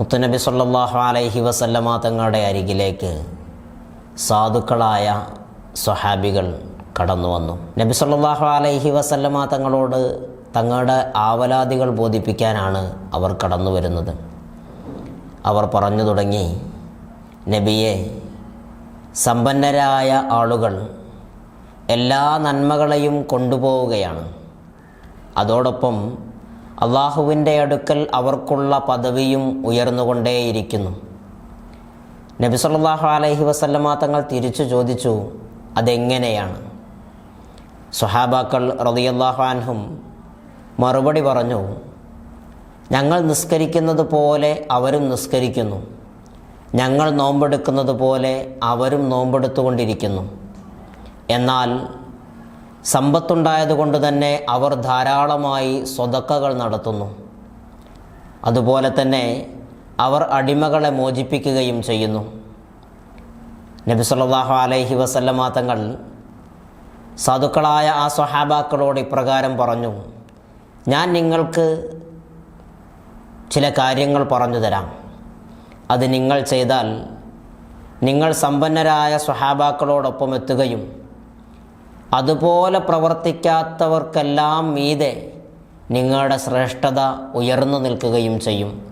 മുത്തുനബി സല്ലാഹു അലൈഹി വസല്ലമ തങ്ങളുടെ അരികിലേക്ക് സാധുക്കളായ സ്വഹാബികൾ കടന്നു വന്നു. നബി സല്ലാഹു അലൈഹി വസല്ലമ തങ്ങളോട് തങ്ങളുടെ ആവലാദികൾ ബോധിപ്പിക്കാനാണ് അവർ കടന്നു വരുന്നത്. അവർ പറഞ്ഞു തുടങ്ങി നബിയെ സമ്പന്നരായ ആളുകൾ എല്ലാ നന്മകളെയും കൊണ്ടുപോവുകയാണ്. അതോടൊപ്പം അള്ളാഹുവിന്റെ അടുക്കൽ അവർക്കുള്ള പദവിയും ഉയർന്നുകൊണ്ടേയിരിക്കുന്നു. നബി സല്ലല്ലാഹു അലൈഹി വസല്ലമ തങ്ങൾ തിരിച്ചു ചോദിച്ചു അതെങ്ങനെയാണ്? സുഹാബാക്കൾ റളിയല്ലാഹു അൻഹും മറുപടി പറഞ്ഞു ഞങ്ങൾ നിസ്കരിക്കുന്നത് പോലെ അവരും നിസ്കരിക്കുന്നു. ഞങ്ങൾ നോമ്പെടുക്കുന്നത് പോലെ അവരും നോമ്പെടുത്തുകൊണ്ടിരിക്കുന്നു. എന്നാൽ സമ്പത്തുണ്ടായതുകൊണ്ട് തന്നെ അവർ ധാരാളമായി സ്വതക്കകൾ നടത്തുന്നു. അതുപോലെ തന്നെ അവർ അടിമകളെ മോചിപ്പിക്കുകയും ചെയ്യുന്നു. നബി സല്ലല്ലാഹു അലൈഹി വസല്ലമ തങ്ങൾ സാധുക്കളായ ആ സ്വഹാബാക്കളോട് ഇപ്രകാരം പറഞ്ഞു ഞാൻ നിങ്ങൾക്ക് ചില കാര്യങ്ങൾ പറഞ്ഞു തരാം. അത് നിങ്ങൾ ചെയ്താൽ നിങ്ങൾ സമ്പന്നരായ സ്വഹാബാക്കളോടൊപ്പം എത്തുകയും അതുപോലെ പ്രവർത്തിക്കാത്തവർക്കെല്ലാം മീതെ നിങ്ങളുടെ ശ്രേഷ്ഠത ഉയർന്നു നിൽക്കുകയും ചെയ്യും.